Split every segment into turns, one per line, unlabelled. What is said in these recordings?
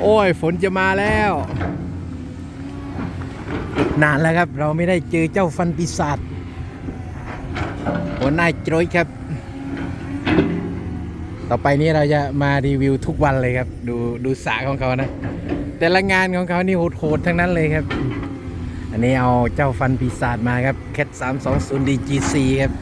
โอ้ยฝนจะมาแล้ว นานแล้วครับ เราไม่ได้เจอเจ้าฟันปีศาจหัวหน้าโจรยครับ ต่อไปนี้เราจะมารีวิวทุกวันเลยครับ ดูดูสาของเขานะ แต่ละงานของเขานี่โหดๆทั้งนั้นเลยครับ อันนี้เอาเจ้าฟันปีศาจมาครับ Cat 320 DGC ครับ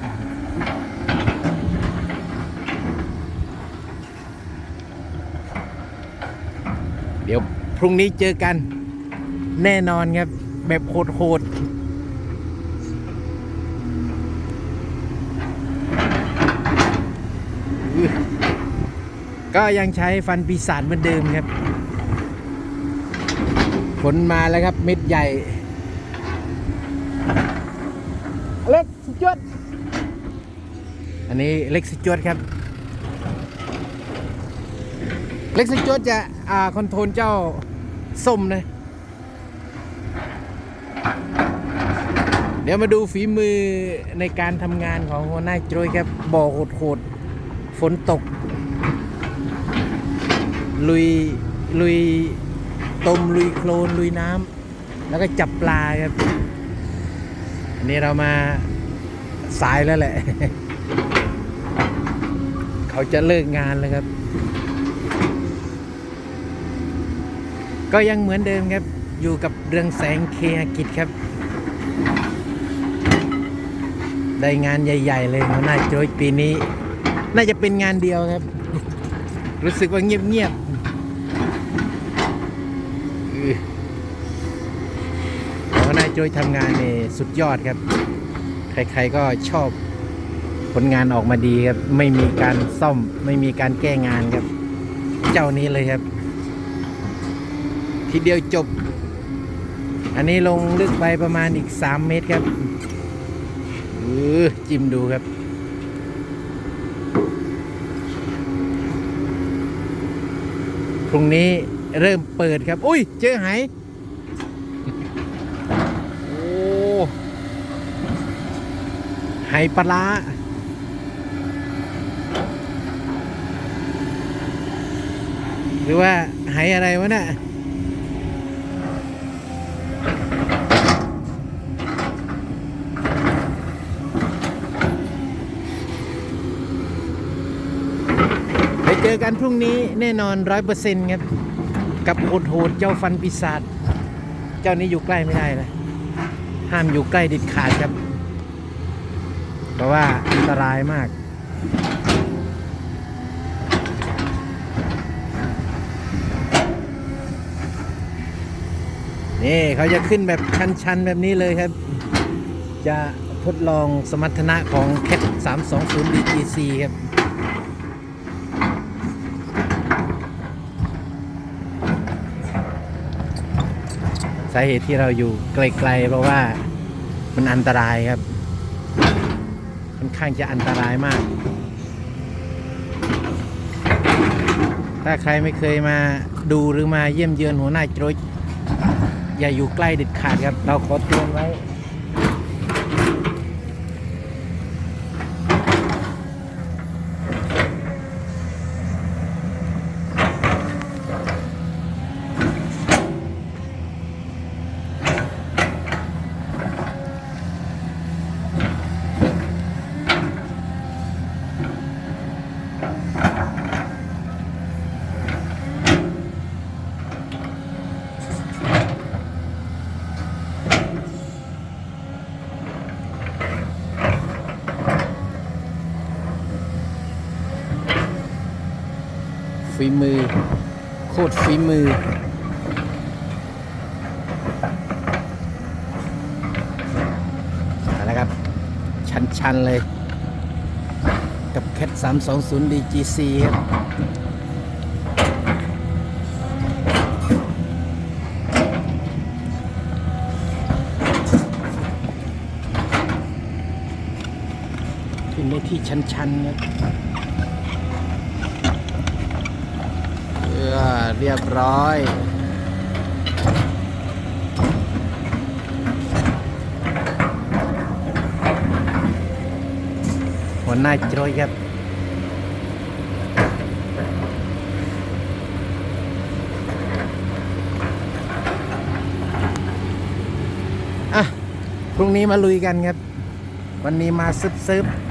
เดี๋ยวพรุ่งนี้เจอกันแน่นอนครับ แบบโหดๆก็ยังใช้ฟันปีศาจเหมือนเดิมครับฝนมาแล้วครับเม็ดใหญ่ เล็กสุดยอด อันนี้เล็กสุดยอดครับ เล็กสุดยอดจะอ่าคอนโทรลเจ้าส้มนะเดี๋ยวมาดูฝีมือในการทำงานของหัวหน้าโจยครับบ่อโหดๆฝนตก ลุยลุยต้มลุยโคลนลุยน้ำแล้วก็จับปลาครับ อันนี้เรามาสายแล้วแหละ เขาจะเลิกงานแล้วครับ ก็ยังเหมือนเดิมครับอยู่กับเรืองแสงเคหกิจครับ ได้งานใหญ่ ๆ เลยหัวหน้าโจยปีนี้ น่าจะเป็นงานเดียวครับ รู้สึกว่าเงียบๆอื้อหัวหน้าโจยทำงานนี่สุดยอดครับ ใครๆก็ชอบผลงานออกมาดีครับ ไม่มีการซ่อมไม่มีการแก้งานครับ เจ้านี้เลยครับ ทีเดียวจบ อันนี้ลงลึกไปประมาณอีก 3 เมตรครับเออจิ้มดูครับ พรุ่งนี้เริ่มเปิดครับ อุ้ย เจอไหายโอ้ไหปลาหรือว่าไหอะไรวะน่ะไอกันพรุ่งนี้แน่นอนร้อยเปอร์เซ็นต์ครับ กับโหดโหดเจ้าฟันปีศาจเจ้านี้อยู่ใกล้ไม่ได้นะห้ามอยู่ใกล้ด็ดขาดครับ เพราะว่าอันตรายมาก นี่เขาจะขึ้นแบบชันๆ แบบนี้เลยครับ จะทดลองสมรรถนะของ Cat 320 DGC ครับ สาเหตุที่เราอยู่ไกลๆเพราะว่ามันอันตรายครับ ค่อนข้างจะอันตรายมาก ถ้าใครไม่เคยมาดูหรือมาเยี่ยมเยือนหัวหน้าโจรยอย่าอยู่ใกล้เด็ดขาดครับ เราขอเตือนไว้ ฝีมือ โคตรฝีมือเอาละครับ ชัน ๆ เลย กับ Cat 320 DGC ครับขึ้นในที่ชันๆครับ เรียบร้อย หัวหน้าจรอยครับอะพรุ่งนี้มาลุยกันครับ วันนี้มาซึบๆ